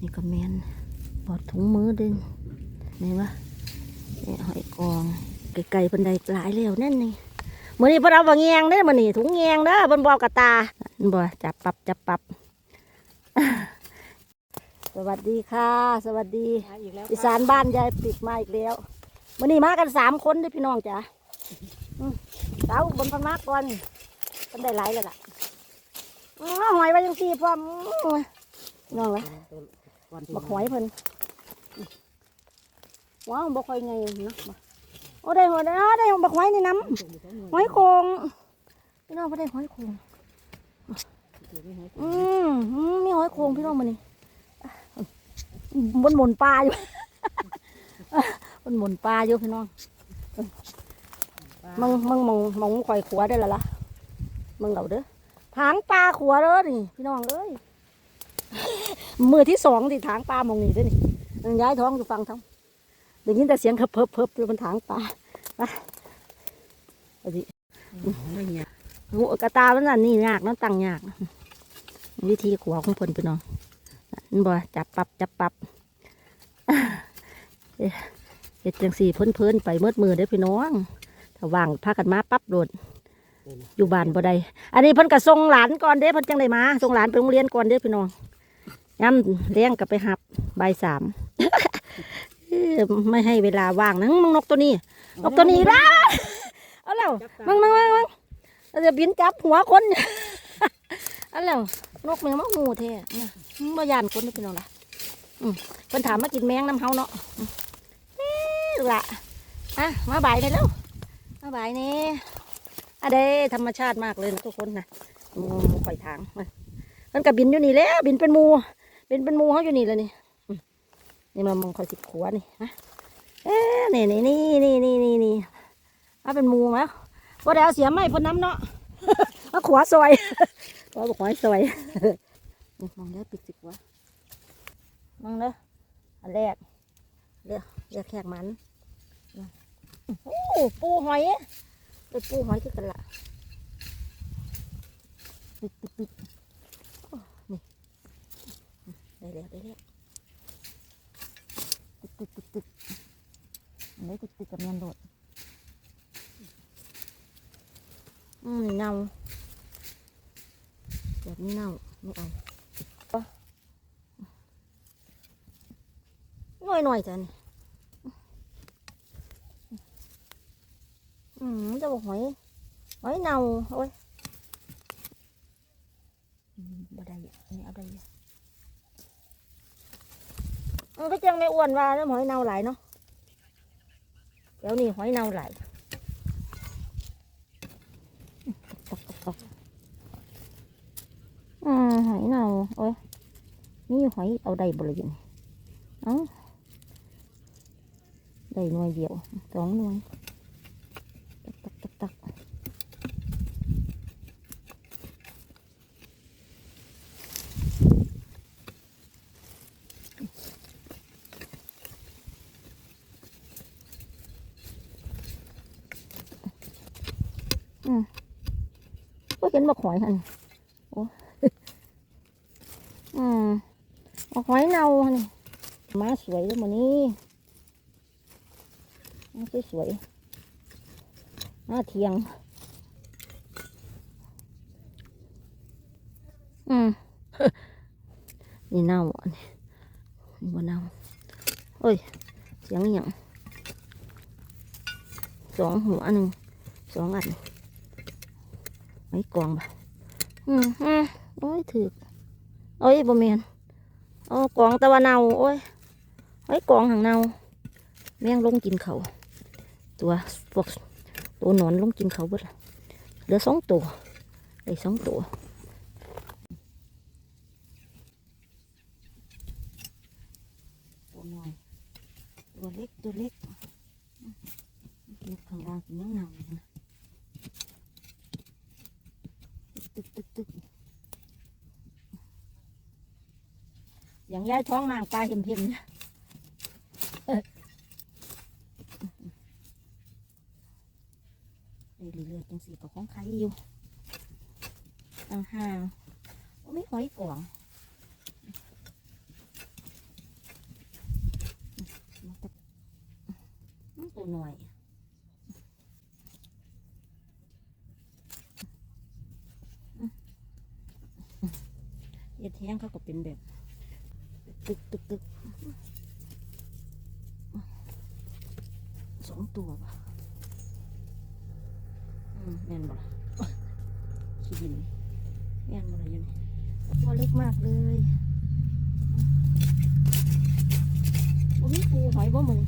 นี่ก็แมนปอดถุงมือดึงนี่วะนี่หอยกองไก่ๆเพิ่นได้หลายแล้วนั่นนี่มื้อนี้เพิ่นเอาบ่แงงเด้อมื้อนี้ถุงแงงเด้อเพิ่นบอกกับตาเพิ่นบ่จับปรับจับปรับ สวัสดีค่ะ สวัสดีอีกแล้วอีสานบ้านยายปิดมาอีกแล้วมื้อนี้มากันสามคนเด้อพี่น้องจ้ะอืมเสาบนพนมากก่อนเพิ่นได้หลายแล้วล่ะอ้อหอยไว้จังซี่พร้อมอื้อพี่น้องเลย บักหอยเพิ่นว้าวบักหอยไงเนาะมาโอ้ได้หอยได้ได้บักหอยในน้ำหอยโขงพี่น้องไ่ได้หอยโขงอืมอืมมีหอยโขงพี่น้องมานี่บนหมุนปลาอยู่บนหมุนปลาอยู่พี่น้องมึงมึงมองมองข่อยขัวได้และล่ะมึงเหล่าเด้อถางปลาขัวเด้อนี่พี่น้องเอ้ย มือที่สองที่ถางปลามองนี่ด้วยนี่ย้ายท้องอยู่ฟังท้องได้ยินแต่เสียงเพิบเพิบเพิบอยู่บนถางปลาไปดิหัวกระตาแล้วน่ะนี่ยากนั่นตั้งยาก วิธีขวาของเพิ่นไปน้องนั่นบ่จับปับจับปับเอ๊ะเฮ็ดจังสี่เพิ่นเพิ่นไปเมืดมือเด้พี่น้องถ้าว่างพากันมาปั๊บโดดอยู่บ้านบ่ได้ อันนี้เพิ่นก็ส่งหลานก่อนเด้เพิ่นจังได้มาส่งหลานไปโรงเรียนก่อนเด้พี่น้อง ย้ำเลี้ยงกลับไปหับใบสามไม่ให้เวลาว่างนะมึงนกตัวนี้นกตัวนี้ละเอาแล้วมึงมึงมึงมึงเราจะบินจับหัวคนเอาแล้วนกมันมาหูแท้เนี่ยมึงบ่ยานคนนี่เป็นเอาละอืมเพิ่นถามมากินแมงน้ำเฮาเนาะอืมเอ๊ะลูกละอะมาบ่ายได้แล้วมาบ่ายนี่อะเด้ธรรมชาติมากเลยนะทุกคนนะมข่อยทางมันกับบินอยู่นี่แล้วบินเป็นมู เป็นเป็นมูเขาอยู่นี่เลยนี่นี่มามองคอยสิบขวนี่นะเอ๊ะนี่นี่นี่นี่นี่นี่นี่เอาเป็นมูมั้ยว่าเดี๋ยวเอาเสียไม่พ้นน้ำเนาะเอาขวาซอยว่าบอกขวาซอยมองเด้อปิดสิขวามองเด้ออันแรกเรียกเรียกแขกมันโอ้ปูหอยเป็นปูหอยคือกันละปิดปิดปิดโอ้นี่ ได้แล้วได้แล้วตึกตึกตึกตึกอันนี้ตึกตึกกับแมนโดดอืมเน่าแบบนี้เน่าไม่เอาหน่อยหน่อยๆจ้ะนี่อืมจะบอกหอยหอยเน่าโอ้ยอืมบ่ได้อะอันนี้เอาได้อยู่ มันก็จังไม่อ้วนว่าแล้วหอยเน่าหลายเนาะเดี๋ยวนี้หอยเน่าหลายอ่าหอยเน่าโอ้ยนี่หอยเอาได้บริยินเอ้าได้หน่วยเดียวสองหน่วยตักตักตักตัก ก็เห็นบักหอยหันโอ้อืมบักหอยเน่าหันนี่มาสวยเลยมันนี้มาสวยๆมาเทียง อืมนี่เน่าอันนี้นี่บ่เน่าเอ้ยเสียงอหย่างสองหัวหนึ่งสองอัน ไม้กองบ่ะอืมอืมโอ้ยถือกโอ้ยบ่เมียนโอ้กองตะวันเนาโอ้ยไม้กองหางเนาแมงลงกินเขาวตัวพวกตัวหนอนลงกินเขาวเบิดละเหลือสองตัวได้สองตัวตัวน้อยตัวเล็กตัวเล็กเก็บข้างล่างเป็นยังเงาอยู่นะ ยายท้องมางตาเห็มๆเนี่ยเรื่อยๆจังสีกับของใครอยู่ต่างห่างไม่หอยกล่องตัวหน่อยเย็ดแห้งเขาก็เป็นแบบ ตึกตึกตึกสองตัวป่ะอืมแม่นบ่ล่ะขี้ดินแม่นบ่ล่ะอยู่นี่ตัวเล็กมากเลยโอ้มีปูหอยบ่มึง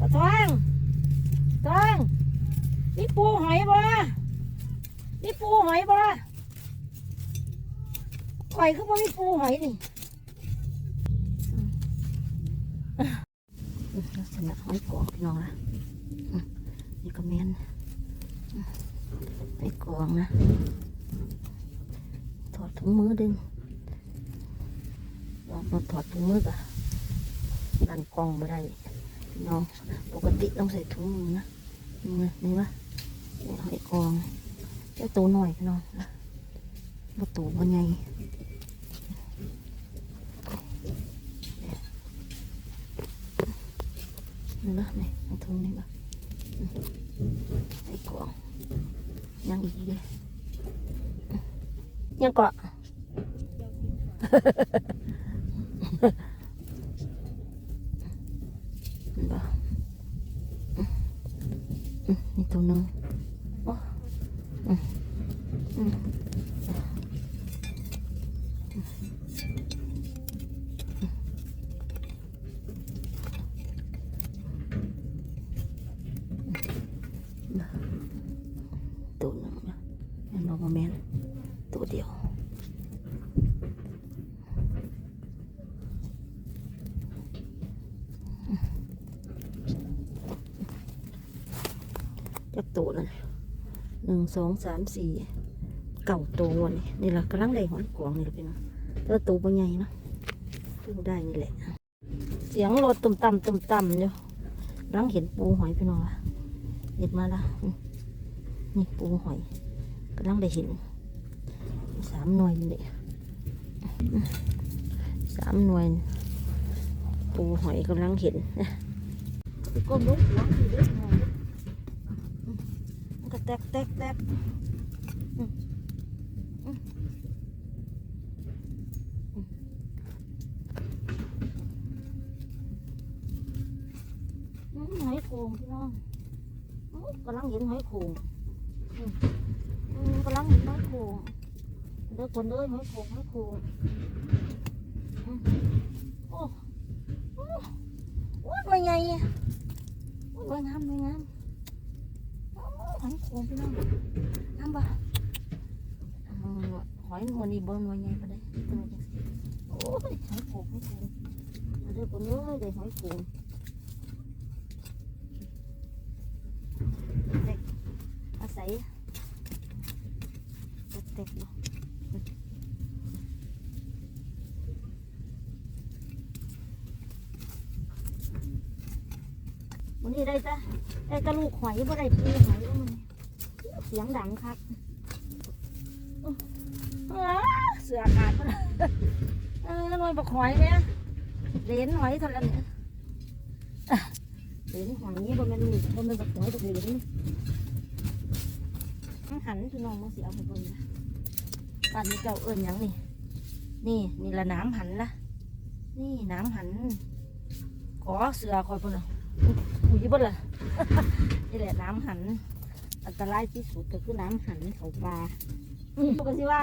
ปลาทองทองมีปูหอยบ่มีปูหอยบ่ข่อยคือบ่มีปูหอยนี่ ลักษณะหอยกรอบพี่น้องนะนี่ก็แม่นอืมหอยกรองนะ ถอดถุงมือดึงลองมาถอดถุงมือกะดันกรองมาได้พี่น้อง ปกติต้องใส่ถุงมือนะนี่ไงนี่วะหอยกรองแค่ตัวหน่อยพี่น้องนะบ่ตัวบ่ใหญ่ นี่นะนี่เอาถุงนี่มาไอ้กวางยังอีกดิยังเกาะ เห็นปะอืมอืมนี่ตัวหนึงโอ้อืมอืมตัวหนึงนะแม่นบอกว่าแม่นตัวเดียว จักตัวนั่นหนึ่งสองสามสี่เก่าตัวนี่นี่แหละกำลังได้หอยกวงนี่แหละพี่น้องต่ว่าตัวเป็นไงนะเพิ่งได้นี่แหละ เสียงรถตุ่มต่ำตุ่มต่ำอยู่กำลังเห็นปูหอยพี่น้องละเห็นมาละนี่ปูหอยกำลังได้เห็นสามหน่วยนี่แหละสามหน่วย ปูหอยกำลังเห็นก้มลุกลังทีเดียวหน่อยนก็แตกแตกแตกหอยโขงพี่น้องกำลังเห็นหอยโขงกำลังเห็นหอยโขงเด้อคนเด้อหอยโขงหอยโขงโอ้โอ้ยไม่ใหญ่โอ้ยงามไม่งาม หอยโขงพี่น้องน้ำบ่หอยหัวนี่บ่หน่วใหญ่ปานใดตัวจังซี่โอ้ยหอยโขงหอยโขงมาเด้อคนเอ้ยได้หอยโขงเด็กอาศัยเด็กๆเนาะวันนี้ได้จ้ะได้กระลูกหอยบ่ได้ปูหอยมัน เสียงดังครับเออเสือขาดปะนะเออหน่วยบักหอยเนี่ยเหรนหอยเท่านั้นเนี่ยอะเหรนหอยนี่บ่แม่นลูกบ่แม่นบักหอยบักเหรนมันหันพี่น้องมาเสียเอาไปเบิ่งนะบ้านนี้เจ้าเอิ้นหยังนี่ นี่นี่ละน้ำหันละนี่น้ำหัน ขอเสือคอยพุ่นน่ะอุ้ยบ่ล่ะนี่แหละน้ำหัน อันตรายที่สุดก็คือน้ำหันเขาปลาอืมปกติว่า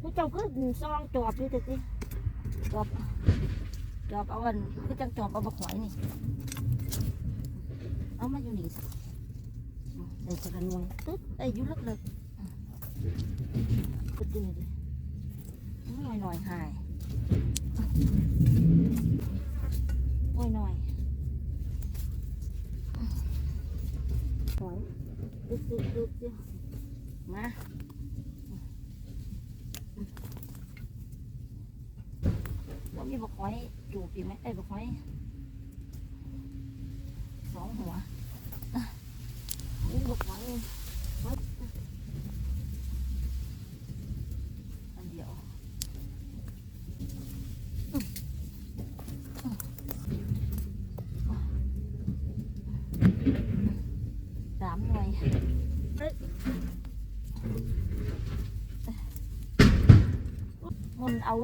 ผู้เจ้าคือซองจอบนี่แต่สิจอบจอบเอาอันคือจังจอบเอาบะขอยนี่ เอามาอยู่นี่สิได้สักหน่วยตึ๊ดได้อยู่เล็กๆตึ๊ดดิดิหน่อยหน่อยๆหายโอ้ยหน่อย หอยดูดูดูดูมาว่ามีบกหอยจูบอีกไหมไอ้ยบกหอยสองหัวอะนี่บกหอยหอยอันเดียวอืมอืม มุนเอา